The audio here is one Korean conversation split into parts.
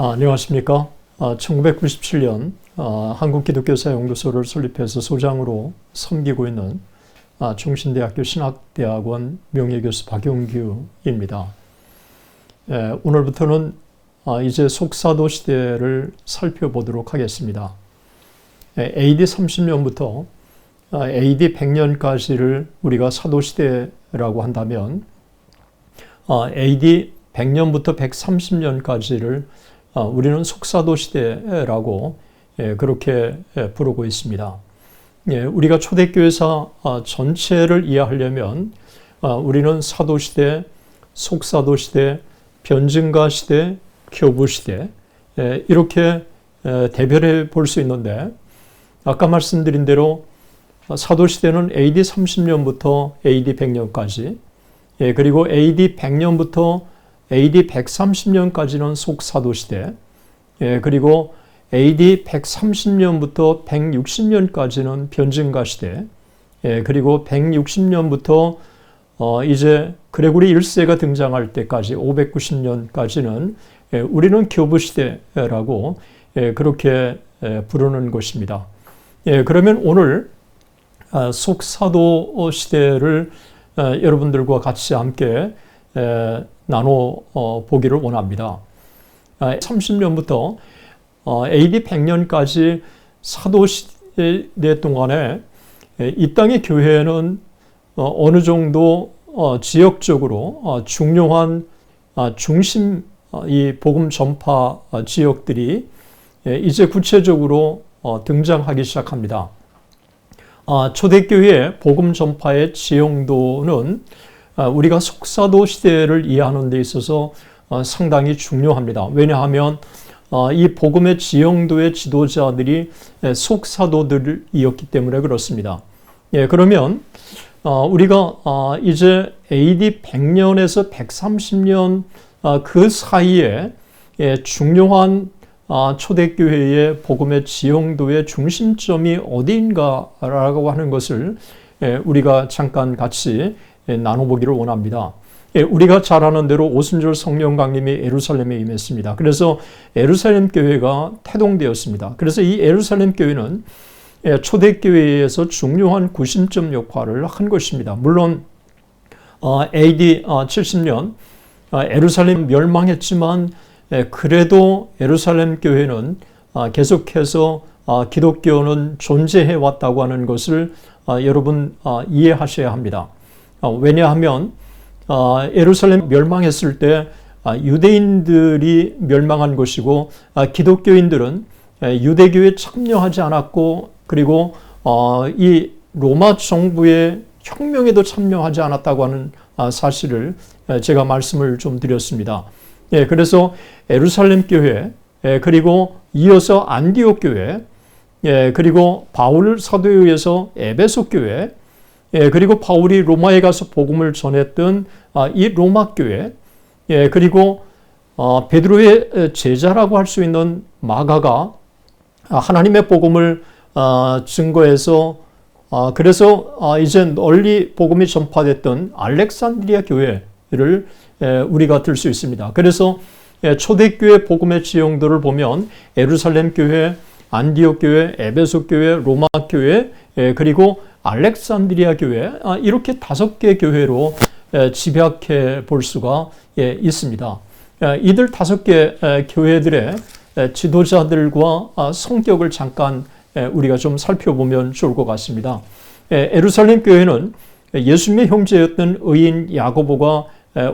아, 안녕하십니까. 아, 1997년 아, 한국기독교사 연구소를 설립해서 소장으로 섬기고 있는 아, 중신대학교 신학대학원 명예교수 박용규입니다. 에, 오늘부터는 아, 이제 속사도 시대를 살펴보도록 하겠습니다. 에, AD 30년부터 아, AD 100년까지를 우리가 사도 시대라고 한다면 아, AD 100년부터 130년까지를 아, 우리는 속사도 시대라고 예, 그렇게 예, 부르고 있습니다. 예, 우리가 초대교회사 아, 전체를 이해하려면 아, 우리는 사도 시대, 속사도 시대, 변증가 시대, 교부 시대 이렇게 대별해 볼 수 있는데 아까 말씀드린 대로 사도 시대는 AD 30년부터 AD 100년까지 그리고 AD 100년부터 AD 130년까지는 속사도 시대, 예, 그리고 AD 130년부터 160년까지는 변증가 시대, 예, 그리고 160년부터 어, 이제 그레고리 1세가 등장할 때까지 590년까지는 예, 우리는 교부 시대라고 예, 그렇게 예, 부르는 것입니다. 예, 그러면 오늘 아, 속사도 시대를 어, 여러분들과 같이 함께 에, 나눠 어, 보기를 원합니다. 30년부터 어, AD 100년까지 사도 시대 동안에 이 땅의 교회는 어, 어느 정도 지역적으로 중요한 중심 이 복음 전파 지역들이 이제 구체적으로 등장하기 시작합니다. 초대교회 복음 전파의 지형도는 아, 우리가 속사도 시대를 이해하는 데 있어서 어, 상당히 중요합니다. 왜냐하면 어, 이 복음의 지형도의 지도자들이 속사도들이었기 때문에 그렇습니다. 예, 그러면 어, 우리가 이제 AD 100년에서 130년 그 사이에 예, 중요한 초대교회의 복음의 지형도의 중심점이 어디인가라고 하는 것을 예, 우리가 잠깐 같이 예, 나눠보기를 원합니다. 예, 우리가 잘 아는 대로 오순절 성령 강림이 에루살렘에 임했습니다. 그래서 에루살렘 교회가 태동되었습니다. 그래서 이 에루살렘 교회는 예, 초대교회에서 중요한 구심점 역할을 한 것입니다. 물론 AD 어, 70년 어, 어, 에루살렘 멸망했지만 그래도 에루살렘 교회는 계속해서 기독교는 존재해 왔다고 하는 것을 여러분 이해하셔야 합니다. 어, 왜냐하면 어, 예루살렘 멸망했을 때 아, 유대인들이 멸망한 것이고 아, 기독교인들은 유대교에 참여하지 않았고 그리고 어, 이 로마 정부의 혁명에도 참여하지 않았다고 하는 아, 사실을 제가 말씀을 좀 드렸습니다. 예, 그래서 에루살렘 교회 그리고 이어서 안디옥 교회 예, 그리고 바울 사도에 의해서 에베소 교회 예, 그리고 바울이 로마에 가서 복음을 전했던 아, 이 로마 교회, 예, 그리고 어, 베드로의 제자라고 할 수 있는 마가가 하나님의 복음을 어, 증거해서 어, 그래서 어, 이제 널리 복음이 전파됐던 알렉산드리아 교회를 예, 우리가 들 수 있습니다. 그래서 예, 초대교회 복음의 지형들을 보면 에루살렘 교회, 안디옥 교회, 에베소 교회, 로마 교회, 예, 그리고 알렉산드리아 교회 아, 이렇게 다섯 개 교회로 집약해 볼 수가 예, 있습니다. 이들 다섯 개 교회들의 지도자들과 아, 성격을 잠깐 우리가 좀 살펴보면 좋을 것 같습니다. 에루살렘 교회는 예수님의 형제였던 의인 야고보가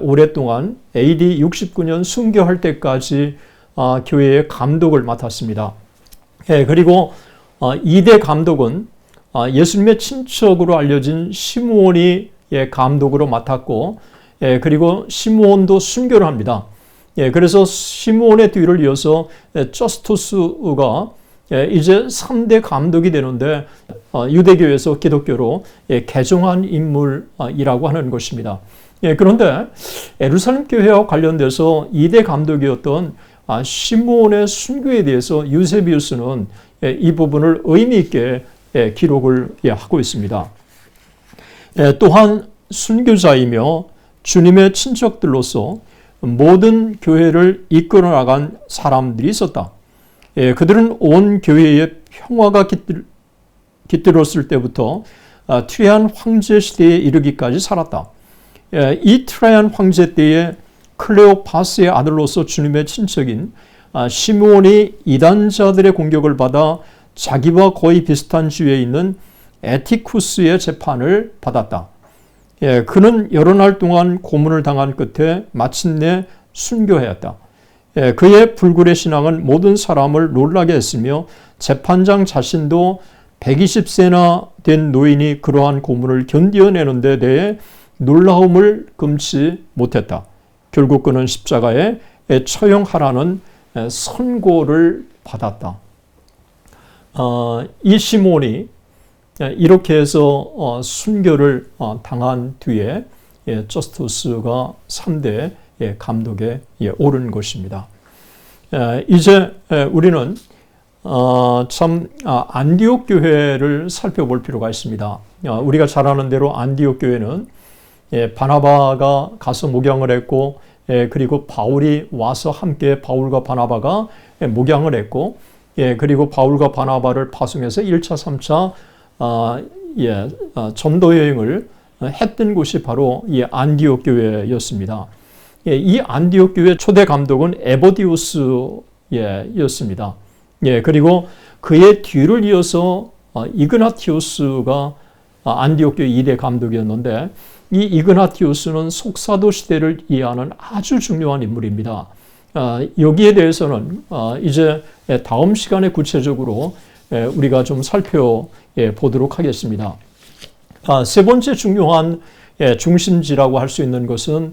오랫동안 AD 69년 순교할 때까지 아, 교회의 감독을 맡았습니다. 그리고 2대 감독은 아, 예수님의 친척으로 알려진 시므온이 예, 감독으로 맡았고 예, 그리고 시므온도 순교를 합니다. 예, 그래서 시므온의 뒤를 이어서 저스토스가 이제 3대 감독이 되는데 어, 유대교에서 기독교로 개종한 인물이라고 하는 것입니다. 그런데 에루살렘 교회와 관련돼서 2대 감독이었던 아, 시므온의 순교에 대해서 유세비우스는 이 부분을 의미 있게 예, 기록을 예, 하고 있습니다. 예, 또한 순교자이며 주님의 친척들로서 모든 교회를 이끌어 나간 사람들이 있었다. 예, 그들은 온 교회에 평화가 깃들, 깃들었을 때부터 아, 트레안 황제 시대에 이르기까지 살았다. 예, 이 트레안 황제 때에 클레오파스의 아들로서 주님의 친척인 아, 시므온이 이단자들의 공격을 받아 자기와 거의 비슷한 지위에 있는 에티쿠스의 재판을 받았다. 예, 그는 여러 날 동안 고문을 당한 끝에 마침내 순교하였다. 예, 그의 불굴의 신앙은 모든 사람을 놀라게 했으며 재판장 자신도 120세나 된 노인이 그러한 고문을 견디어내는 데 대해 놀라움을 금치 못했다. 결국 그는 십자가에 처형하라는 선고를 받았다. 어, 이 시몬이 이렇게 해서 어, 순교를 어, 당한 뒤에 예, 저스투스가 3대 예, 감독에 예, 오른 것입니다. 이제 우리는 참 아, 안디옥 교회를 살펴볼 필요가 있습니다. 우리가 잘 아는 대로 안디옥 교회는 바나바가 가서 목양을 했고 그리고 바울이 와서 함께 바울과 바나바가 목양을 했고 그리고 바울과 바나바를 파송해서 1차, 3차 아, 예, 아, 전도 여행을 했던 곳이 바로 이 안디옥 교회였습니다. 예, 이 안디옥 교회 초대 감독은 에버디우스였습니다. 예, 그리고 그의 뒤를 이어서 어, 이그나티우스가 안디옥 교회 2대 감독이었는데 이 이그나티우스는 속사도 시대를 이해하는 아주 중요한 인물입니다. 아, 여기에 대해서는 아, 이제 다음 시간에 구체적으로 우리가 좀 살펴보도록 하겠습니다. 아, 세 번째 중요한 중심지라고 할 수 있는 것은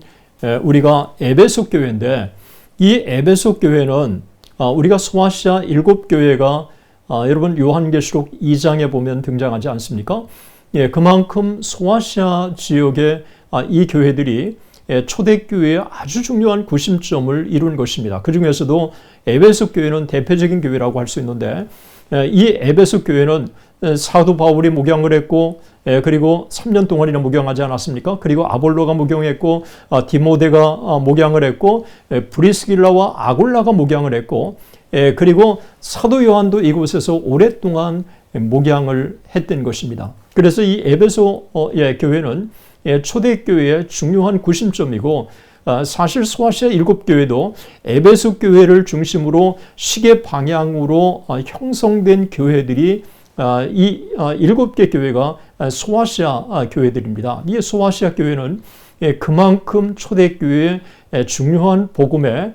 우리가 에베소 교회인데 이 에베소 교회는 아, 우리가 소아시아 일곱 교회가 아, 여러분 요한계시록 2장에 보면 등장하지 않습니까? 예, 그만큼 소아시아 지역의 이 교회들이 초대교회의 아주 중요한 구심점을 이룬 것입니다. 그 중에서도 에베소 교회는 대표적인 교회라고 할 수 있는데 이 에베소 교회는 사도 바울이 목양을 했고 그리고 3년 동안이나 목양하지 않았습니까? 그리고 아볼로가 목양했고 아, 디모데가 아, 목양을 했고 브리스길라와 아골라가 목양을 했고 그리고 사도 요한도 이곳에서 오랫동안 목양을 했던 것입니다. 그래서 이 에베소 어, 교회는 초대교회의 중요한 구심점이고 아, 사실 소아시아 일곱 교회도 에베소 교회를 중심으로 시계 방향으로 아, 형성된 교회들이 아, 이 일곱 개 교회가 소아시아 교회들입니다. 이 소아시아 교회는 예, 그만큼 초대교회의 중요한 복음의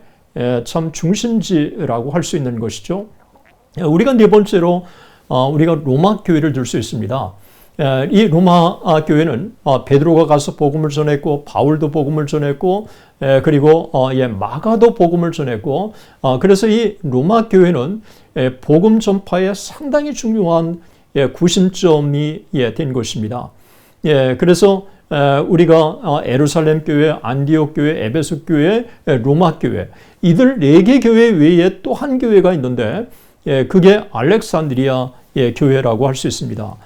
참 중심지라고 할 수 있는 것이죠. 우리가 네 번째로 어, 우리가 로마 교회를 들 수 있습니다. 이 로마 아, 교회는 어, 베드로가 가서 복음을 전했고 바울도 복음을 전했고 그리고 어, 예, 마가도 복음을 전했고 어, 그래서 이 로마 교회는 복음 전파에 상당히 중요한 예, 구심점이 예, 된 것입니다. 그래서 우리가 에루살렘 교회, 안디옥 교회, 에베소 교회, 로마 교회 이들 네 개 교회 외에 또 한 교회가 있는데 그게 알렉산드리아 교회라고 할 수 있습니다.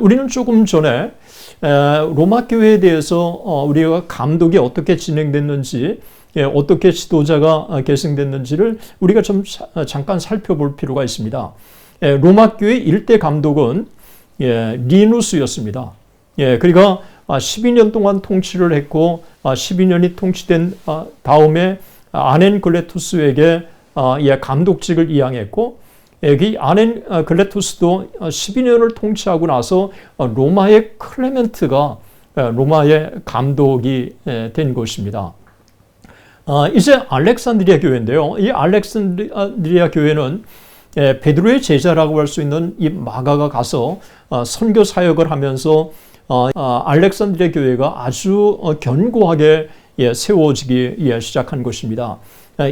우리는 조금 전에 로마 교회에 대해서 어, 우리가 감독이 어떻게 진행됐는지 예, 어떻게 지도자가 어, 계승됐는지를 우리가 좀 어, 잠깐 살펴볼 필요가 있습니다. 로마 교회 일대 감독은 예, 리누스였습니다. 예, 그리고 12년 동안 통치를 했고 12년이 통치된 다음에 아넨 글레투스에게 감독직을 이양했고 그 아넨 글레투스도 12년을 통치하고 나서 로마의 클레멘트가 로마의 감독이 된 것입니다. 이제 알렉산드리아 교회인데요. 이 알렉산드리아 교회는 베드로의 제자라고 할 수 있는 이 마가가 가서 선교 사역을 하면서 알렉산드리아 교회가 아주 견고하게 예, 세워지기 시작한 것입니다.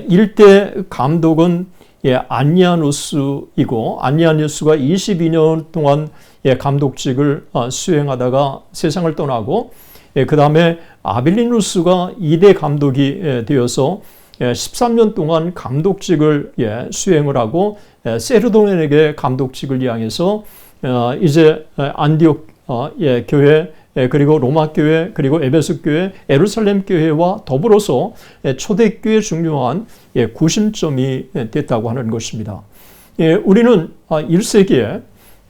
일대 감독은 예, 안니아누스이고 안니아누스가 22년 동안 예, 감독직을 어, 수행하다가 세상을 떠나고 예, 그 다음에 아빌리누스가 2대 감독이 예, 되어서 예, 13년 동안 감독직을 예, 수행을 하고 예, 세르돈에게 감독직을 이양해서 어, 이제 안디옥 어, 예, 교회 예, 그리고 로마 교회 그리고 에베소 교회 에루살렘 교회와 더불어서 예, 초대교회 중요한 예, 구심점이 예, 됐다고 하는 것입니다. 예, 우리는 아, 1세기에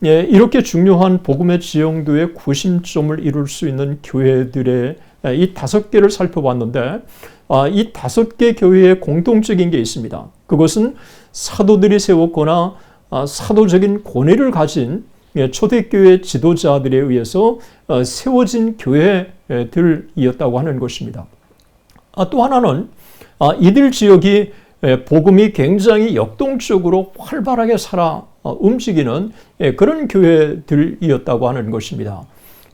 예, 이렇게 중요한 복음의 지형도의 구심점을 이룰 수 있는 교회들의 예, 이 다섯 개를 살펴봤는데 아, 이 다섯 개 교회의 공통적인 게 있습니다. 그것은 사도들이 세웠거나 아, 사도적인 권위를 가진 예, 초대교회 지도자들에 의해서 어, 세워진 교회들이었다고 하는 것입니다. 아, 또 하나는 아, 이들 지역이 예, 복음이 굉장히 역동적으로 활발하게 살아 어, 움직이는 예, 그런 교회들이었다고 하는 것입니다.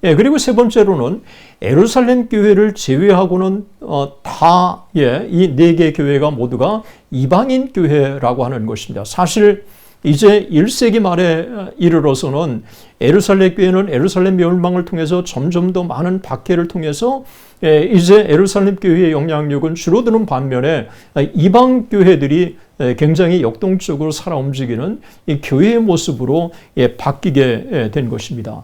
그리고 세 번째로는 에루살렘 교회를 제외하고는 어, 다이 네 개 교회가 모두가 이방인 교회라고 하는 것입니다. 사실 이제 1세기 말에 이르러서는 에루살렘 교회는 에루살렘 멸망을 통해서 점점 더 많은 박해를 통해서 예, 이제 에루살렘 교회의 영향력은 줄어드는 반면에 이방 교회들이 예, 굉장히 역동적으로 살아 움직이는 이 교회의 모습으로 예, 바뀌게 된 것입니다.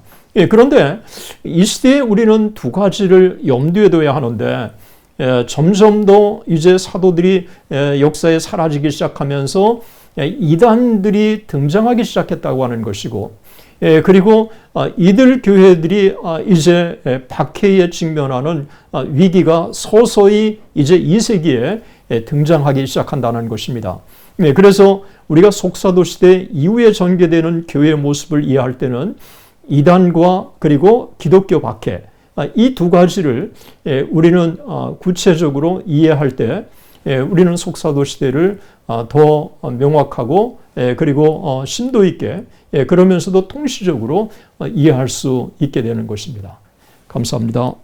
그런데 이 시대에 우리는 두 가지를 염두에 둬야 하는데 점점 더 이제 사도들이 역사에 사라지기 시작하면서 예, 이단들이 등장하기 시작했다고 하는 것이고, 예, 그리고 어, 이들 교회들이 어, 이제 박해에 직면하는 어, 위기가 서서히 이제 2세기에 등장하기 시작한다는 것입니다. 네, 그래서 우리가 속사도 시대 이후에 전개되는 교회의 모습을 이해할 때는 이단과 그리고 기독교 박해 이 두 가지를 우리는 구체적으로 이해할 때 우리는 속사도 시대를 아, 더 명확하고 예, 그리고 어, 심도 있게 예, 그러면서도 통시적으로 어, 이해할 수 있게 되는 것입니다. 감사합니다.